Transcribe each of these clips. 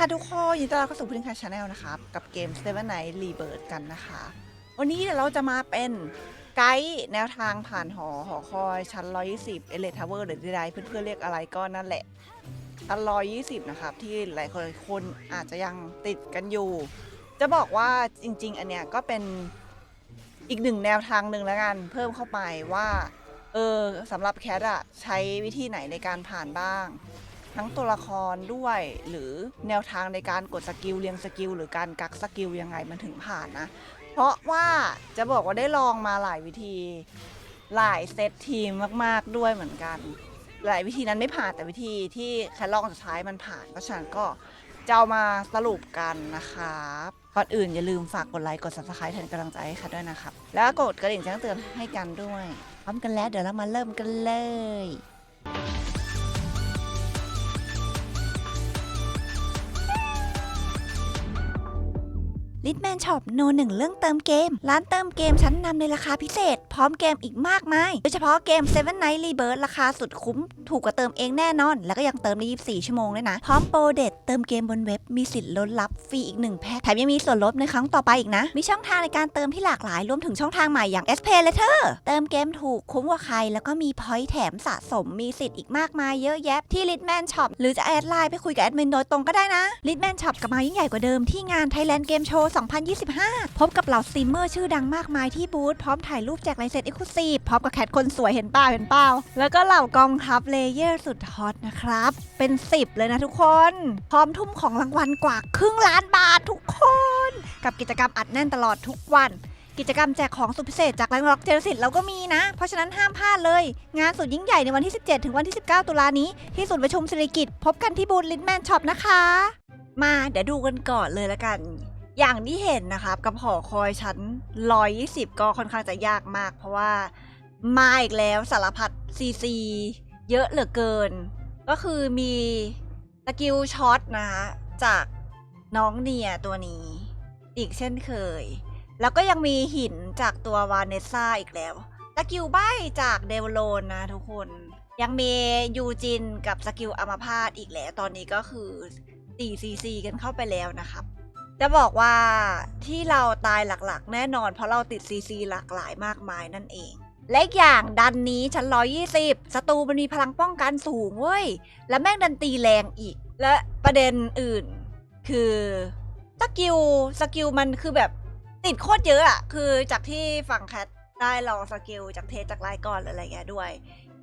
ค่ะทุกคนยินดีต้อนรับเข้าสู่พื้นคาชาแนลนะครับ กับเกม Seven Night Rebirth กันนะคะ วันนี้เดี๋ยวเราจะมาเป็นไกด์แนวทางผ่านหอหอคอยชั้น 120 e l e t Tower หรือใดๆเพื่อนๆเรียกอะไรก็นั่นแหละชั้น120 นะครับ ที่หลายคนอาจจะยังติดกันอยู่ จะบอกว่าจริง ๆ อันเนี้ยก็เป็นอีกหนึ่งแนวทางหนึ่งแล้วกัน เพิ่มเข้าไปว่าเออสำหรับแคทอะใช้วิธีไหนในการผ่านบ้าง ทั้งตัวละครด้วย หรือแนวทางในการกดสกิลเรียงสกิลหรือการกักสกิลยังไงมันถึงผ่านนะ เพราะว่าจะบอกว่าได้ลองมาหลายวิธีหลายเซตทีมมากๆด้วยเหมือนกัน หลายวิธีนั้นไม่ผ่านแต่วิธีที่แค่ลองสุดท้ายมันผ่านเพราะฉะนั้นก็จะเอามาสรุปกันนะครับก่อนอื่นอย่าลืมฝากกดไลค์กด subscribe แทนกำลังใจให้ค่ะด้วยนะครับ แล้วกดกระดิ่งแจ้งเตือนให้กันด้วย พร้อมกันแล้วเดี๋ยวเรามาเริ่มกันเลย ลิทแมนช็อปโนหนึ่งเรื่องเติมเกม ร้านเติมเกมชั้นนำในราคาพิเศษ พร้อมเกมอีกมากมาย โดยเฉพาะเกม Seven Night Rebirth ราคาสุดคุ้ม ถูกกว่าเติมเองแน่นอน แล้วก็ยังเติมได้ 24 ชั่วโมงด้วยนะ พร้อมโปรเด็ดเติมเกมบนเว็บมีสิทธิ์ลดลับฟรีอีก 1 แพ็คแถมยังมีส่วนลดในครั้งต่อไปอีกนะ มีช่องทางในการเติมที่หลากหลายรวมถึงช่องทางใหม่อย่าง S Pay Later เติมเกมถูกคุ้มกว่าใคร แล้วก็มีพอยต์แถมสะสมมีสิทธิ์อีกมากมายเยอะแยะที่ Litman Shop หรือจะแอดไลน์ไปคุยกับแอดมินโดยตรงก็ได้นะ Litman Shop กลับมายิ่งใหญ่กว่าเดิมที่งาน Thailand Game Show 2025 พบกับเหล่าสตรีมเมอร์ชื่อดังมากมายที่บูธพร้อมถ่ายรูปแจกลายเซ็นเอ็กซ์คลูซีฟพร้อมกับแคทคนสวยเห็นเปล่าเห็นเปล่าแล้วก็เหล่ากองทัพเลเยอร์สุดฮอตนะครับ เป็น 10 เลยนะทุกคน พร้อมทุ่มของรางวัลกว่าครึ่งล้านบาททุกคน กับกิจกรรมอัดแน่นตลอดทุกวันกิจกรรมแจกของสุดพิเศษจากแรงร็อกเจนสิตเราก็มีนะ เพราะฉะนั้นห้ามพลาดเลย งานสุดยิ่งใหญ่ในวันที่ 17 ถึงวันที่ 19 ตุลานี้ ที่ศูนย์ประชุมสิริกิตพบกันที่บูธลินแมนช็อปนะคะ มาเดี๋ยวดูกันก่อนเลยละกัน อย่างที่เห็นนะครับกับหอคอยชั้น 120 ก็ค่อนข้างจะยากมาก เพราะว่ามาอีกแล้วสารพัดซีซีเยอะเหลือเกิน ก็คือมีสกิลช็อตนะคะจากน้องเนียตัวนี้ อีกเช่นเคย แล้วก็ยังมีหินจากตัววาเนซ่าอีกแล้วสกิลใบจากเดวโลนนะทุกคนยังมียูจินกับสกิลอัมาพาตอีกแล้ว ตอนนี้ก็คือ 4cc กันเข้าไปแล้วนะครับ จะบอกว่าที่เราตายหลักๆ แน่นอน เพราะเราติด CC หลากหลายมากมายนั่นเอง และอีกอย่างดันนี้ชั้น120ศัตรูมันมีพลังป้องกันสูงเว้ย และแม่งดันตีแรงอีก และประเด็นอื่น คือสกิลสกิลมันคือแบบติดโคตรเยอะอะคือจากที่ฝั่งแคทได้ลองสกิลจากเทสจากไลก่อนหรือะไรเงี้ยด้วย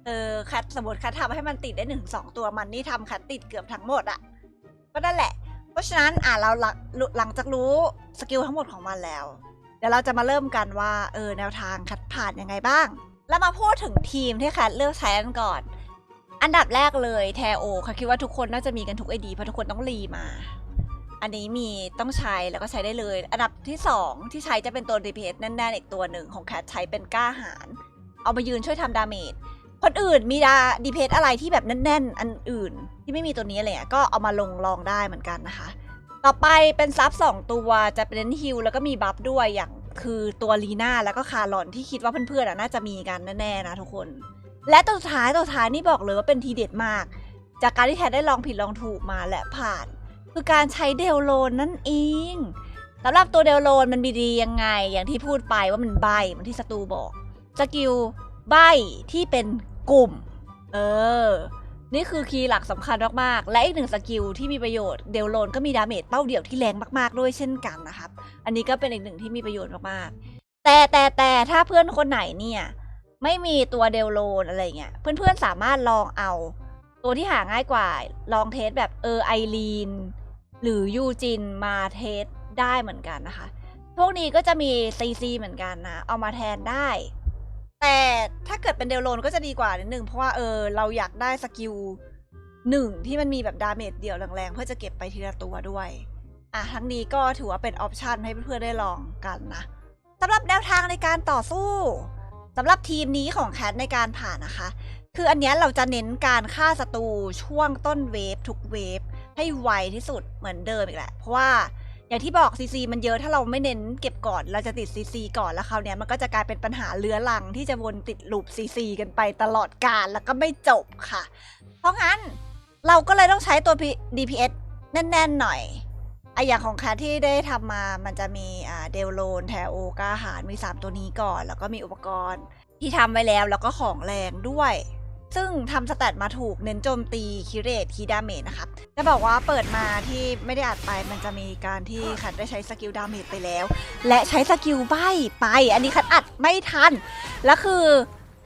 เออแคทสมมติแคททำให้มันติดได้หนึ่งสองตัวมันนี่ทำแคทติดเกือบทั้งหมดอะก็นั่นแหละะฉะนั้นอะเราหลังหลังจากรู้สกิลทั้งหมดของมันแล้ว เดี๋ยวเราจะมาเริ่มกันว่าเออแนวทางคัดผ่านยังไงบ้าง แล้วมาพูดถึงทีมที่แคทเลือกใช้กันก่อน อันดับแรกเลยแทโอค่ะคิดว่าทุกคนน่าจะมีกันทุกไอดีเพราะทุกคนต้องรีมา อันนี้มีต้องใช้แล้วก็ใช้ได้เลย อันดับที่สองที่ใช้จะเป็นตัว DPS แน่นๆอีกตัวหนึ่งของแคทใช้เป็นกล้าหารเอามายืนช่วยทำดาเมจ คนอื่นมีดาดีเพอะไรที่แบบแน่นๆ อันอื่น ที่ไม่มีตัวนี้อะไรเลยก็เอามาลงลองได้เหมือนกันนะคะ ต่อไปเป็นซับสองตัวจะเป็นฮิลแล้วก็มีบัฟด้วยอย่างคือตัวลีน่าแล้วก็คาร์ลอนที่คิดว่าเพื่อนๆน่าจะมีกันแน่ๆนะทุกคน และตัวสุดท้ายตัวสุดท้ายนี่บอกเลยว่าเป็นทีเด็ดมาก จากการที่แทนได้ลองผิดลองถูกมาและผ่าน คือการใช้เดลโลนนั่นเองสำหรับตัวเดลโลนมันมีดียังไง อย่างที่พูดไปว่ามันใบเหมือนที่สตูบอกสกิลใบที่เป็น กลุ่ม เออ นี่คือคีย์หลักสำคัญมากๆ และอีกหนึ่งสกิลที่มีประโยชน์เดลโลนก็มีดาเมจเป้าเดี่ยวที่แรงมากๆ ด้วยเช่นกันนะครับ อันนี้ก็เป็นอีกหนึ่งที่มีประโยชน์มากๆ แต่แต่แต่ถ้าเพื่อนคนไหนเนี่ย ไม่มีตัวเดลโลนอะไรเงี้ย เพื่อนๆสามารถลองเอา ตัวที่หาง่ายกว่าลองเทสแบบเออไอรีนหรือยูจินมาเทสได้เหมือนกันนะคะ พวกนี้ก็จะมีซีซีเหมือนกันนะ เอามาแทนได้ แต่ถ้าเกิดเป็นเดลโลนก็จะดีกว่านิดนึงเพราะว่าเออเราอยากได้สกิลหนึ่งที่มันมีแบบดาเมจเดี่ยวแรงๆ เพื่อจะเก็บไปทีละตัวด้วย อะทั้งนี้ก็ถือว่าเป็นออปชันให้เพื่อนๆได้ลองกันนะสำหรับแนวทางในการต่อสู้สำหรับทีมนี้ของแคทในการผ่านนะคะ คืออันนี้เราจะเน้นการฆ่าศัตรูช่วงต้นเวฟทุกเวฟให้ไวที่สุดเหมือนเดิมอีกแหละ เพราะว่า อย่างที่บอกซีซีมันเยอะถ้าเราไม่เน้นเก็บก่อนเราจะติดซีซีก่อนแล้วคราวเนี้ยมันก็จะกลายเป็นปัญหาเลื้อรังที่จะวนติดลูปซีซีกันไปตลอดกาลแล้วก็ไม่จบค่ะ เพราะงั้นเราก็เลยต้องใช้ตัว DPS แน่น ๆ หน่อยไออย่างของแคทที่ได้ทำมา มันจะมีอ่าเดลโลนแทโอกาหารมี 3 ตัวนี้ก่อน แล้วก็มีอุปกรณ์ที่ทำไว้แล้ว แล้วก็ของแรงด้วย ซึ่งทำสแตทมาถูกเน้นโจมตีคิเรตคีดาเมจนะครับจะบอกว่าเปิดมาที่ไม่ได้อัดไปมันจะมีการที่คัดได้ใช้สกิลดาเมจไปแล้ว และใช้สกิลใบไป อันนี้คัดอัดไม่ทัน แล้วคือ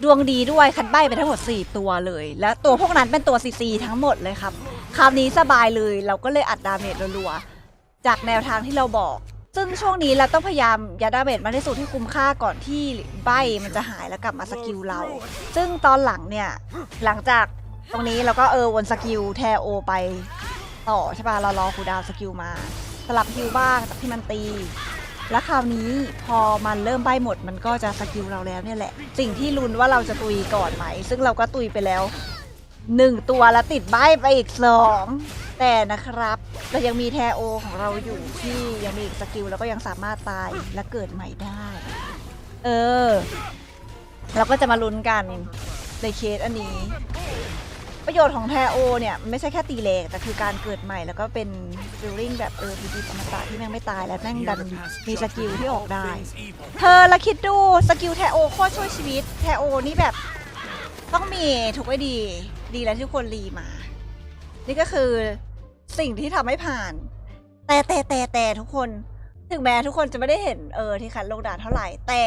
ดวงดีด้วยคัดใบไปทั้งหมด 4 ตัวเลย แล้วตัวพวกนั้นเป็นตัวซีซีทั้งหมดเลยครับ คราวนี้สบายเลยเราก็เลยอัดดาเมจรัวๆจากแนวทางที่เราบอก ซึ่งช่วงนี้เราต้องพยายามยัดาเมจมากที่สุดที่คุ้มค่าก่อนที่ใบมันจะหายแล้วกลับมาสกิลเรา ซึ่งตอนหลังเนี่ยหลังจากตรงนี้เราก็เออวนสกิลแทโอไปต่อใช่ป่ะเรารอคูดาวสกิลมา สลับฮิวบ้างจากที่มันตี แล้วคราวนี้พอมันเริ่มใบหมดมันก็จะสกิลเราแล้วเนี่ยแหละ สิ่งที่ลุ้นว่าเราจะตุยก่อนไหม ซึ่งเราก็ตุยไปแล้วหนึ่งตัวแล้วติดใบไปอีกสอง แต่นะครับเรายังมีแทโอของเราอยู่ที่ยังมีอีกสกิลแล้วก็ยังสามารถตายและเกิดใหม่ได้ เออ เราก็จะมาลุ้นกันในเคสอันนี้ ประโยชน์ของแทโอเนี่ยไม่ใช่แค่ตีเลกแต่คือการเกิดใหม่แล้วก็เป็นฟิลลิ่งแบบเออพีดีอมตะที่แม่งไม่ตายและแม่งดันมีสกิลที่ออกได้ เธอละคิดดูสกิลแทโอโคตรช่วยชีวิตแทโอนี่แบบต้องมีถูกไว้ดี ดีแล้วที่ควรรีมา นี่ก็คือ สิ่งที่ทำให้ผ่าน แต่แต่แต่แต่ทุกคน ถึงแม้ทุกคนจะไม่ได้เห็นเออที่คัดลงดาเท่าไหร่ แต่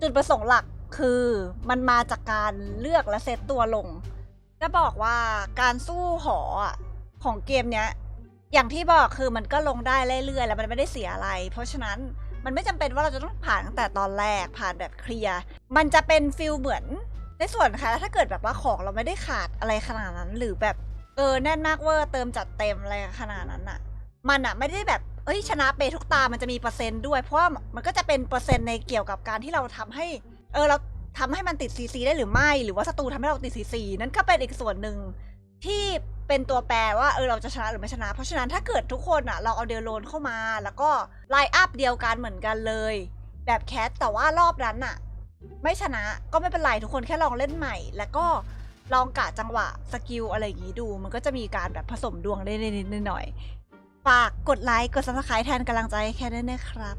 จุดประสงค์หลักคือมันมาจากการเลือกและเซตตัวลง จะบอกว่าการสู้หออของเกมเนี้ย อย่างที่บอกคือมันก็ลงได้เรื่อยๆแล้วมันไม่ได้เสียอะไร เพราะฉะนั้นมันไม่จำเป็นว่าเราจะต้องผ่านตั้งแต่ตอนแรกผ่านแบบเคลียร์มันจะเป็นฟิลเหมือนในส่วนค่ะถ้าเกิดแบบว่าของเราไม่ได้ขาดอะไรขนาดนั้น หรือแบบ เออแน่นมากเวอร์เติมจัดเต็มอะไรขนาดนั้นอะมันอะไม่ได้แบบเอ้ยชนะเปทุกตามันจะมีเปอร์เซ็นต์ด้วย เพราะว่ามันก็จะเป็นเปอร์เซ็นต์ในเกี่ยวกับการที่เราทำให้ เออเราทำให้มันติดซีซีได้หรือไม่ หรือว่าศัตรูทำให้เราติดซีซีนั่นก็เป็นอีกส่วนหนึ่งที่เป็นตัวแปรว่าเออเราจะชนะหรือไม่ชนะ เพราะฉะนั้นถ้าเกิดทุกคนอะเราเอาเดลโลนเข้ามา แล้วก็ไลน์อัพเดียวกันเหมือนกันเลย แบบแคทแต่ว่ารอบนั้นอะไม่ชนะก็ไม่เป็นไรทุกคนแค่ลองเล่นใหม่ แล้วก็ ลองกะจังหวะสกิลอะไรอย่างนี้ดู มันก็จะมีการแบบผสมดวงได้นิดหน่อยฝากกดไลค์กดซับสไครต์แทนกำลังใจแค่นั้นนะครับ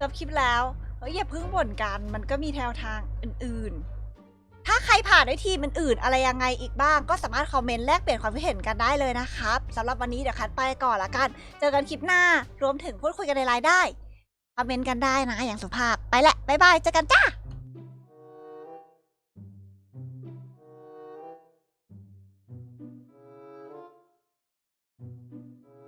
จบคลิปแล้วเอ้ยอย่าเพิ่งบ่นกันมันก็มีแนวทางอื่นๆ ถ้าใครผ่านด้วยทีมอื่นอะไรยังไงอีกบ้าง ก็สามารถคอมเมนต์แลกเปลี่ยนความคิดเห็นกันได้เลยนะครับสำหรับวันนี้เดี๋ยวคัดไปก่อนละกัน เจอกันคลิปหน้ารวมถึงพูดคุยกันในไลน์ได้คอมเมนต์กันได้นะอย่างสุภาพไปแหละบ๊ายบายเจอกันจ้า